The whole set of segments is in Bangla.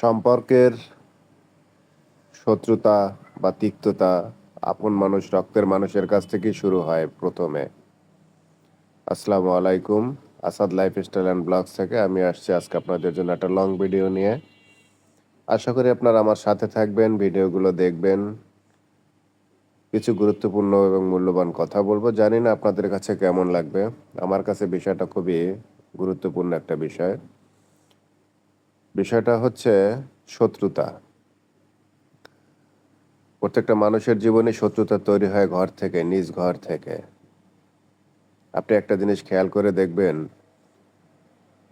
সম্পর্কের শত্রুতা বা তিক্ততা আপন মানুষ, রক্তের মানুষের কাছ থেকেই শুরু হয় প্রথমে। আসসালামু আলাইকুম, Asad life style and blogs থেকে আমি আসছি আজকে আপনাদের জন্য একটা লং ভিডিও নিয়ে। আশা করি আপনারা আমার সাথে থাকবেন, ভিডিওগুলো দেখবেন। কিছু গুরুত্বপূর্ণ এবং মূল্যবান কথা বলব। জানি না আপনাদের কাছে কেমন লাগবে। আমার কাছে বিষয়টা খুবই গুরুত্বপূর্ণ একটা বিষয়। বিষয়টা হচ্ছে শত্রুতা। প্রত্যেকটা মানুষের জীবনে শত্রুতা তৈরি হয় ঘর থেকে, নিজ ঘর থেকে। আপনি একটা জিনিস খেয়াল করে দেখবেন,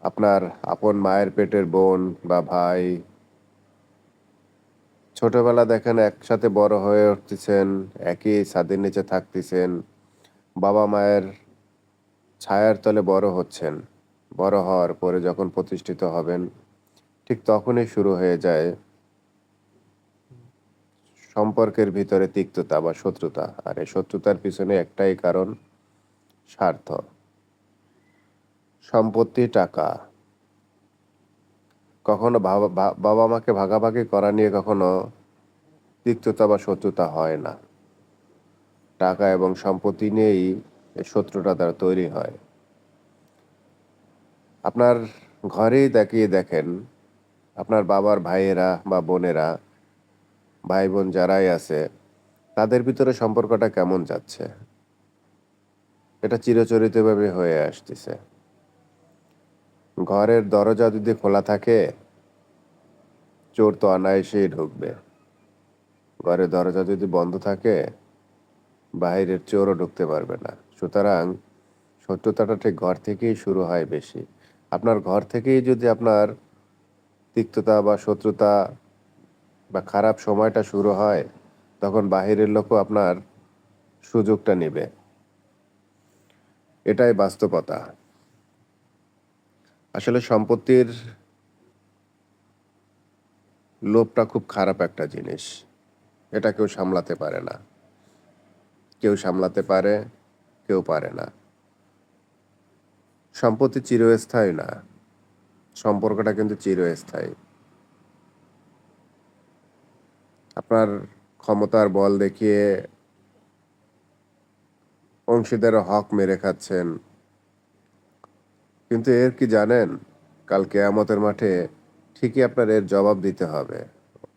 আপনার আপন মায়ের পেটের বোন বা ভাই ছোটবেলা দেখেন একসাথে বড় হয়ে উঠতেছেন, একই ছাদের নিচে থাকতেছেন, বাবা মায়ের ছায়ার তলে বড় হচ্ছেন, বড় হওয়ার পরে যখন প্রতিষ্ঠিত হবেন ঠিক তখনই শুরু হয়ে যায় সম্পর্কের ভিতরে তিক্ততা বা শত্রুতা। আর এই শত্রুতার পিছনে একটাই কারণ, স্বার্থ। সম্পত্তি, টাকা। কখনো বাবা- মাকে ভাগাভাগি করা নিয়ে কখনো তিক্ততা বা শত্রুতা হয় না। টাকা এবং সম্পত্তি নিয়েই শত্রুটা তার তৈরি হয়। আপনার ঘরেই তাকিয়ে দেখেন আপনার বাবার ভাইয়েরা বা বোনেরা ভাই বোন যারাই আছে, তাদের ভিতরে সম্পর্কটা কেমন যাচ্ছে? এটা চিরচরিতভাবে হয়ে আসতেছে। ঘরের দরজা যদি খোলা থাকে, চোর তো অনায়াসেই ঢুকবে। ঘরের দরজা যদি বন্ধ থাকে বাইরের চোরও ঢুকতে পারবে না। সুতরাং শত্রুতাটা ঠিক ঘর থেকেই শুরু হয় বেশি। আপনার ঘর থেকেই যদি আপনার তিক্ততা বা শত্রুতা বা খারাপ সময়টা শুরু হয়, তখন বাহিরের লোকও আপনার সুযোগটা নেবে। এটাই বাস্তবতা। আসলে সম্পত্তির লোভটা খুব খারাপ একটা জিনিস। এটা কেউ সামলাতে পারে না। কেউ সামলাতে পারে, কেউ পারে না। সম্পত্তি চিরস্থায়ী না। সম্পর্কটা কিন্তু চিরস্থায়ী। আপনার ক্ষমতার বল দেখিয়ে অংশীদার হক মেরে খাচ্ছেন। কিন্তু এর কি জানেন? কাল কেয়ামতের মাঠে ঠিকই আপনার এর জবাব দিতে হবে।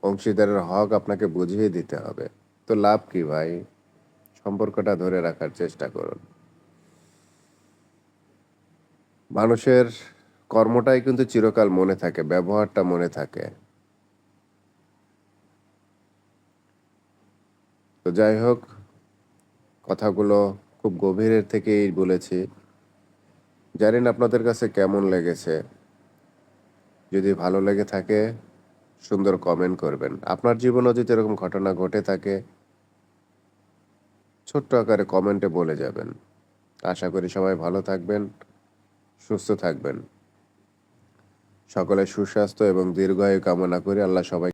অংশীদারের হক আপনাকে বুঝিয়ে দিতে হবে। তো লাভ কি ভাই? সম্পর্কটা ধরে রাখার চেষ্টা করুন। মানুষের কর্মটাই কিন্তু চিরকাল মনে থাকে, ব্যবহারটা মনে থাকে। তো যাই হোক, কথাগুলো খুব গভীরের থেকেই বলেছি। জানি না আপনাদের কাছে কেমন লেগেছে। যদি ভালো লেগে থাকে, সুন্দর কমেন্ট করবেন। আপনার জীবনেও যদি এরকম ঘটনা ঘটে থাকে, ছোট্ট আকারে কমেন্টে বলে যাবেন। আশা করি সবাই ভালো থাকবেন, সুস্থ থাকবেন। সকলের সুস্বাস্থ্য এবং দীর্ঘায়ু কামনা করি। আল্লাহ সবাই